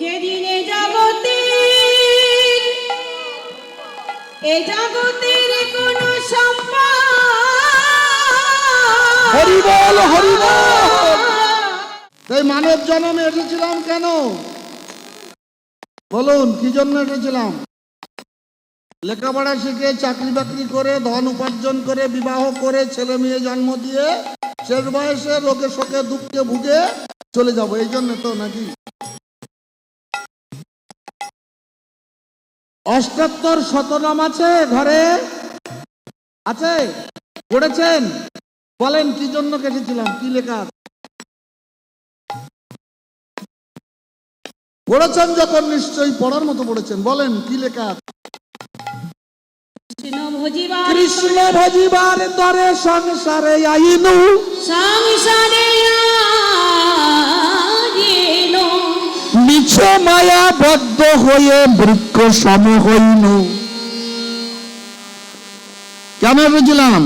যেদিনে জগতে এ জগতের কোন হরিবল হরিবল তাই মানব জন্মে এসেছিলাম কেন? বলুন কি জন্য এসেছিলাম? লেখাপড়া শিখে চাকরি বাকরি করে ধন উপার্জন করে বিবাহ করে ছেলে মেয়ে জন্ম দিয়ে শেষ বয়সে লোকে শোকে দুঃখে ভুগে চলে যাব। এই জন্য তো নাকি অষ্টাত্তর শতনাম আছে ঘরে আছে পড়েছেন বলেন কি জন্য কেটেছিলাম কি লেখা? পড়েছেন যখন নিশ্চয়ই পড়ার মতো পড়েছেন বলেন কি লেখা? কৃষ্ণ ভজিবার তরে সংসারে আইনু সংসারে। মিছ মায়া বদ্ধ হয়ে বৃক্ষ সম হইনু কেন বুঝলাম?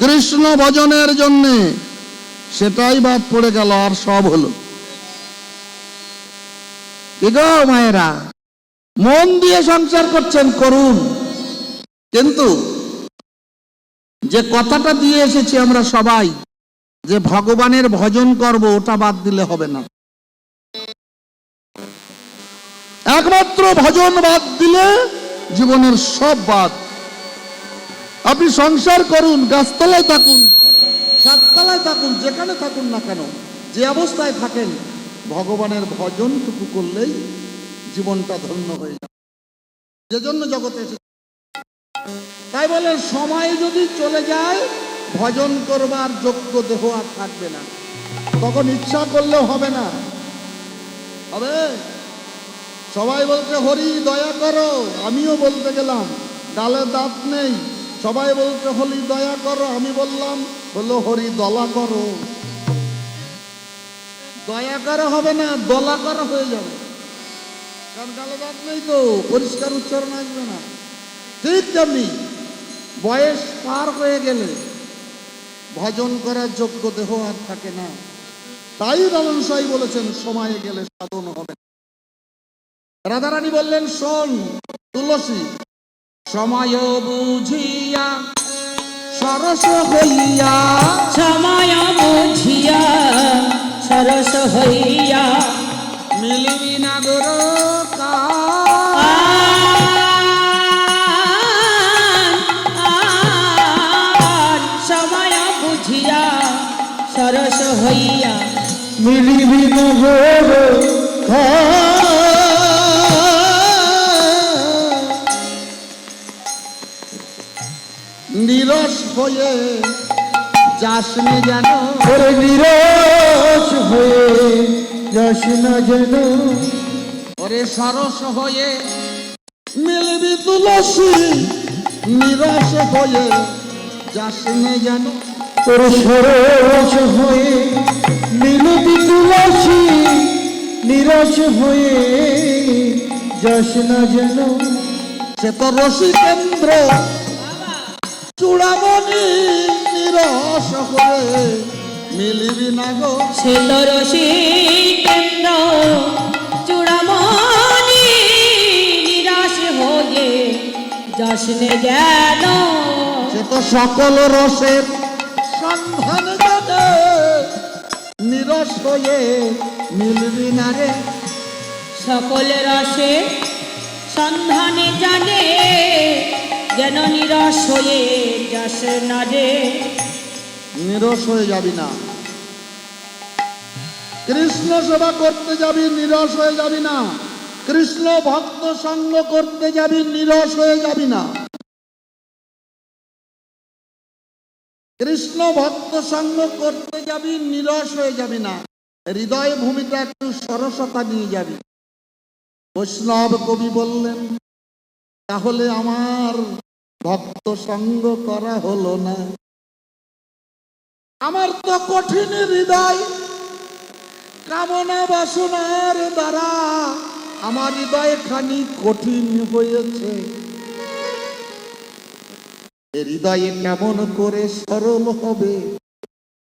কৃষ্ণ ভজনের জন্যে সেটাই বাদ পড়ে গেল আর সব হলো। মায়েরা? মন দিয়ে সংসার করছেন, করুন। কিন্তু যে কথাটা দিয়ে এসেছি আমরা সবাই, যে ভগবানের ভজন করব, ওটা বাদ দিলে হবে না। একমাত্র ভজন বাদ দিলে জীবনের সব বাদ। আপনি সংসার করুন, গাছতলায় থাকুন সাততলায় থাকুন, যেখানে থাকুন না কেন, যে অবস্থায় থাকেন, ভগবানের ভজনটুকু করলেই জীবনটা ধন্য হয়ে যাবে। যে জন্য জগতে এসেছে। তাই বলে, সময় যদি চলে যায়, ভজন করবার যোগ্য দেহ আর থাকবে না। তখন ইচ্ছা করলেও হবে না। হবে? সবাই বলছে, হরি, দয়া করো। আমিও বলতে গেলাম গালে দাঁত নেই। সবাই বলছে হরি দয়া করো। আমি বললাম হলো হরি, দলা করো। দয়া করা হবে না, দলা করা হয়ে যাবে। কারণ গালে দাঁত নেই তো, পরিষ্কার উচ্চারণ আসবে না। ঠিক তেমনি বয়স পার হয়ে গেলে ভজন করার যোগ্য দেহ আর থাকে না। তাই লালন সাই বলেছেন, সময়ে গেলে সাধন হবে। রাধারানী বললেন শোন তুলসী সময় বুঝিয়া সরস হইয়া সময় বুঝিয়া সরস হইয়া মিলিবি না গোর আন, আন, সময় বুঝিয়া সরস হইয়া মিলিবি না যাসনি যেন ওরে নিরস হয়ে যাস না যেন। ওরে সরস হয়ে মিলবি তুলসী নিরস হয়ে যাসনি যেন। ওরে সরস হয়ে মিলতি তুলসী নিরস হয়ে যাস না যেন। সে তো রসিকেন্দ্র চূড়ামণি। নিরস হয়ে মিলিবি না গো। শিলরসি কেন্দ্র চূড়ামণি নিরাশ হয়ে যশনে যেন সে তো সকল রসের সন্ধান জানে নিরস হয়ে মিলবি না রে। সকল রসে সন্ধানে জানে যেন নিরস হয়ে যাস না রে। নিরস হয়ে যাবি না। কৃষ্ণ সেবা করতে যাবি, নিরস হয়ে যাবি না। কৃষ্ণ ভক্ত সঙ্গ করতে যাবি, নিরস হয়ে যাবি না। কৃষ্ণ ভক্ত সঙ্গ করতে যাবি, নিরস হয়ে যাবি না। হৃদয় ভূমিটা একটু সরসতা নিয়ে যাবি। বৈষ্ণব কবি বললেন, তাহলে আমার ভক্ত সঙ্গ করা হলো না। আমার তো কঠিন হৃদয়। কামনা বাসনার দ্বারা আমার হৃদয় খানি কঠিন হয়েছে। হৃদয়ে কেমন করে সরল হবে?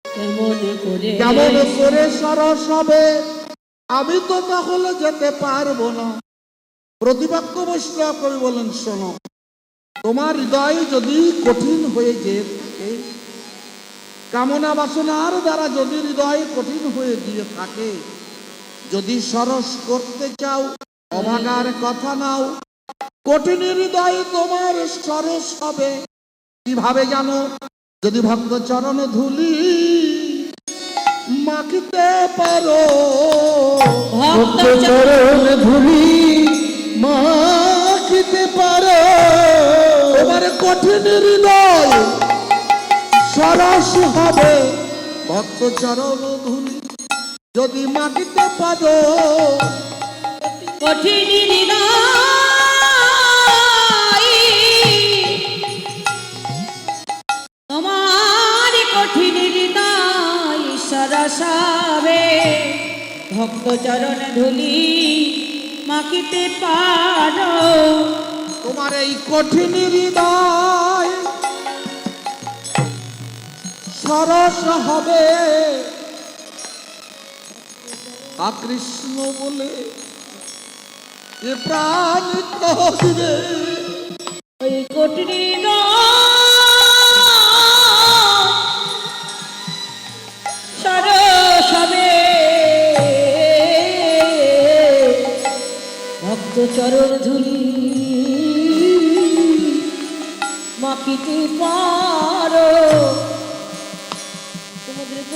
কেমন করে? কেমন করে সরস হবে? আমি তো তাহলে যেতে পারব না। প্রতিপক্ষ বৈষ্ণব কবি বলেন শোনো তোমার হৃদয় যদি কঠিন হয়ে থাকে কামনা বাসনার দ্বারা যদি হৃদয় কঠিন হয়ে গিয়ে থাকে যদি সরস করতে চাও অভাগার কথা নাও কঠিন হৃদয় তোমার সরস হবে। কীভাবে জানো? যদি ভক্ত চরণ ধুলি মাখিতে পারো ভক্ত চরণ ধুলি মাখিতে পারো। তোমার কঠিন হৃদয় সরস হবে। ভক্ত চরণ ধুলি যদি মাটিতে পারো কঠিন হৃদয় তোমার কঠিন হৃদয় সরসাবে ভক্ত চরণ ধুলি মাখিতে পারো তোমার এই কঠিন হৃদয় সরস হবে। আ কৃষ্ণ বলে এ প্রাণ কহিবে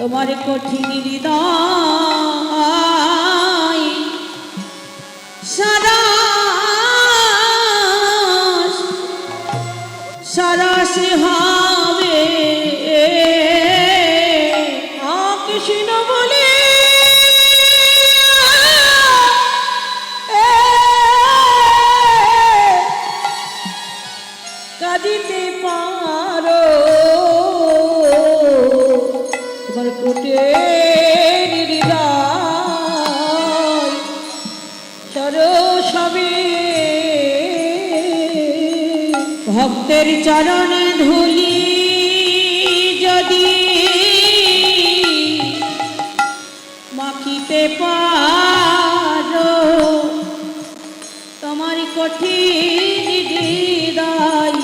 তোমার কঠিন হৃদয়। ভক্তের চরণ ধুলি যদি মাখিতে পারো, তোমার কঠিন হৃদয়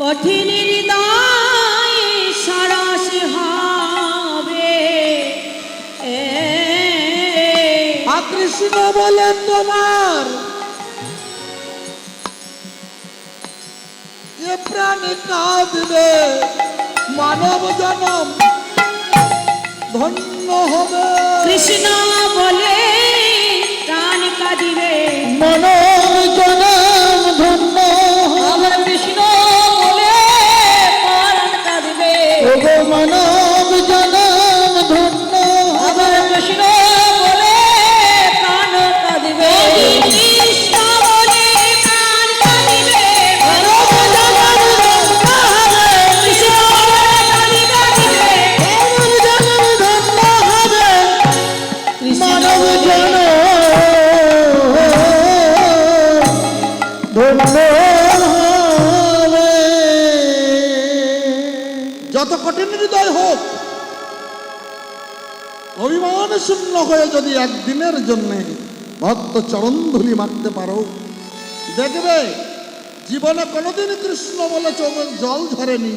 কঠিন হৃদয় সরস হবে। কৃষ্ণ বলে তোমার। এ প্রাণ কাঁদবে মানব জনম ধন্য হবে। কৃষ্ণ বলে প্রাণ কাঁদিবে। মনর যত কঠিন হৃদয় হোক, অভিমান শূন্য হয়ে যদি একদিনের জন্য ভক্ত চরণ ধুলি মারতে পারো, দেখবে জীবনে কোনোদিন কৃষ্ণ বলে চোখের জল ঝরেনি,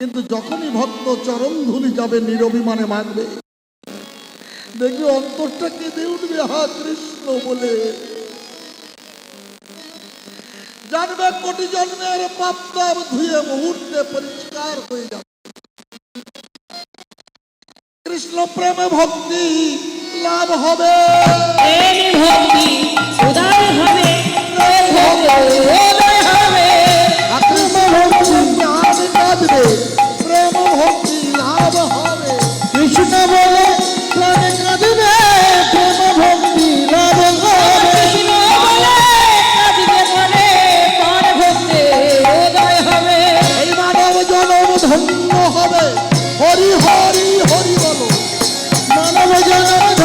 কিন্তু যখনই ভক্ত চরণ ধুলি যাবে, নিরভিমানে মারবে। দেখবে অন্তরটা কেঁদে উঠবে হা কৃষ্ণ বলে। জানবে কোটি জন্মের পাপ ধুয়ে মুহূর্তে পরিষ্কার হয়ে যাবে। কৃষ্ণ প্রেমে ভক্তি লাভ হবে। ভক্তি উদয় হবে হবে ভক্তি প্রেম ভক্তি লাভ হবে। কৃষ্ণ বলে প্রাণে হবে। হরি হরি হরি বলো। মানব জনম